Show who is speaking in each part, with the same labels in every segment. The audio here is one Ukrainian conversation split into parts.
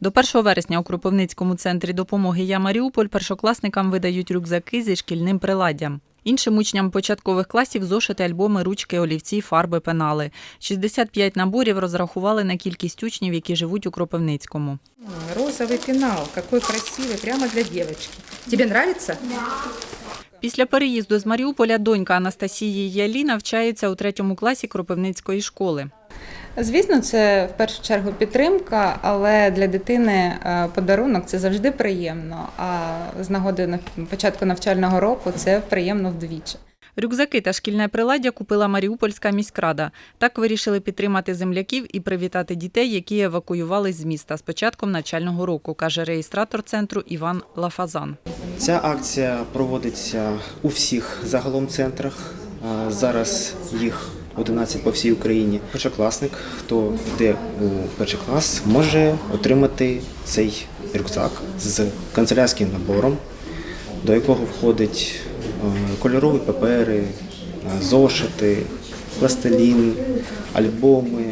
Speaker 1: До 1 вересня у Кропивницькому центрі допомоги «Я Маріуполь» першокласникам видають рюкзаки зі шкільним приладдям. Іншим учням початкових класів зошити, альбоми, ручки, олівці, фарби, пенали. 65 наборів розрахували на кількість учнів, які живуть у Кропивницькому.
Speaker 2: Розовый пенал, какой красивый, прямо для девочки. Тебе нравится?
Speaker 1: Після переїзду з Маріуполя донька Анастасії Ялі навчається у третьому класі Кропивницької школи.
Speaker 3: Звісно, це в першу чергу підтримка, але для дитини е, подарунок це завжди приємно. А з нагоди початку навчального року це приємно вдвічі.
Speaker 1: Рюкзаки та шкільне приладдя купила Маріупольська міськрада. Так вирішили підтримати земляків і привітати дітей, які евакуювались з міста з початком навчального року, каже реєстратор центру Іван Лафазан.
Speaker 4: Ця акція проводиться у всіх загалом центрах. Зараз їх 11 по всій Україні. Першокласник, хто йде у перший клас, може отримати цей рюкзак з канцелярським набором, до якого входить е, кольорові папери, е, зошити, пластилін, альбоми,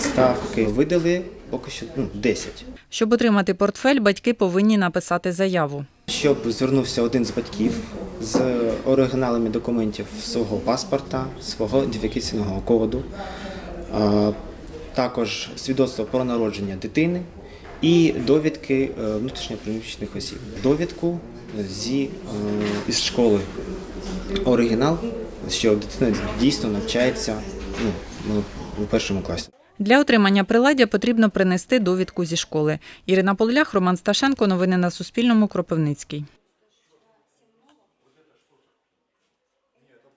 Speaker 4: ставки. Видали поки що ну, 10.
Speaker 1: Щоб отримати портфель, батьки повинні написати заяву.
Speaker 4: Щоб звернувся один з батьків з оригіналами документів свого паспорта, свого ідентифікаційного коду, також свідоцтво про народження дитини і довідки е, внутрішньопереміщених осіб. Довідку зі, е, із школи. Оригінал, що дитина дійсно навчається ну, у першому класі.
Speaker 1: Для отримання приладдя потрібно принести довідку зі школи. Ірина Полях, Роман Сташенко. Новини на Суспільному. Кропивницький.